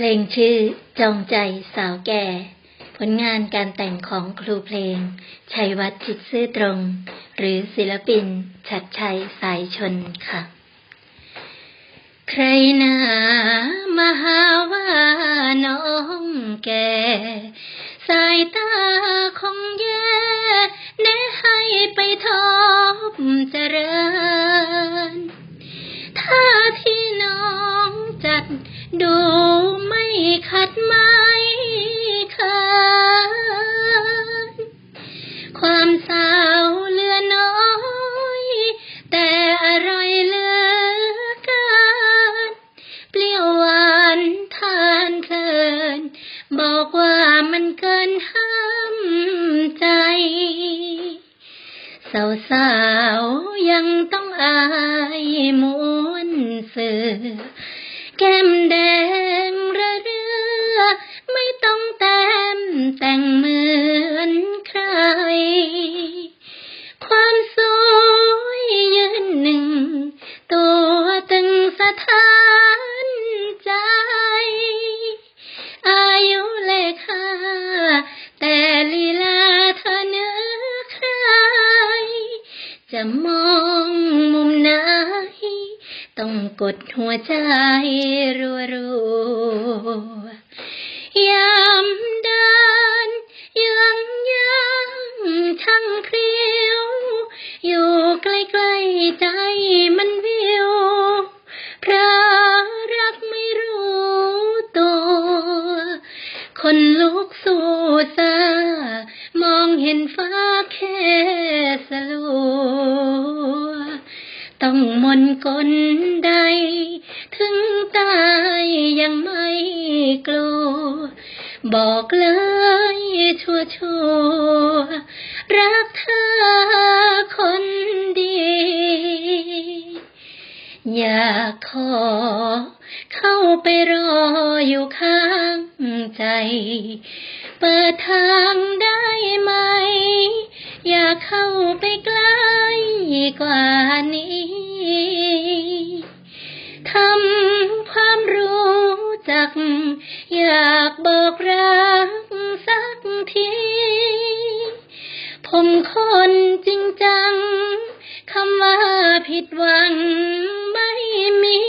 เพลงชื่อจองใจสาวแก่ ผลงานการแต่งของครูเพลง ชัยวัฒน์จิตซื่อตรง หรือศิลปิน ชัดชัยสายชนค่ะ ใครหนามาหาว่าน้องแก่ สายตาคงแย่แน่ให้ไปทบเจริญ ดูไม่ขัดไม่เคินความสาวเหลือน้อย แต่อร่อยเหลือเกินเปรี้ยวหวานทานเพลิน บอกว่ามันเกินห้ามใจ สาวสาวๆยังต้องอายม้วนเสือ แก้มแดงระเรือ ไม่ต้องแต้มแต่งเหมือนใคร ความสวยยืนหนึ่ง ตัวตึงสถานใจ อายุเลขาแต่ลีลาเธอเนื้อใคร จะมอง ต้องกดหัวใจรัวรัวๆยามเดินยังยังช่างเพรียวอยู่ใกล้ๆใจมันวิวเพราะรักไม่รู้ตัว คนลุกสู้ซามองเห็นฟ้าแค่สลัว ต้องมนกลใด ถึงตายยังไม่กลัว บอกเลยชัวชัวรักเธอคนดี อยากขอเข้าไปรออยู่ข้างใจ เปิดทางได้ไหม อยากเข้าไปใกล้กว่านี้ัก อยากบอกรักสักที ผมคนจริงจัง คำว่าผิดหวังไม่มี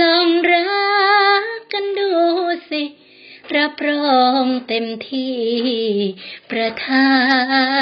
ลองรักกันดูสิ รับรองเต็มที่ประทับ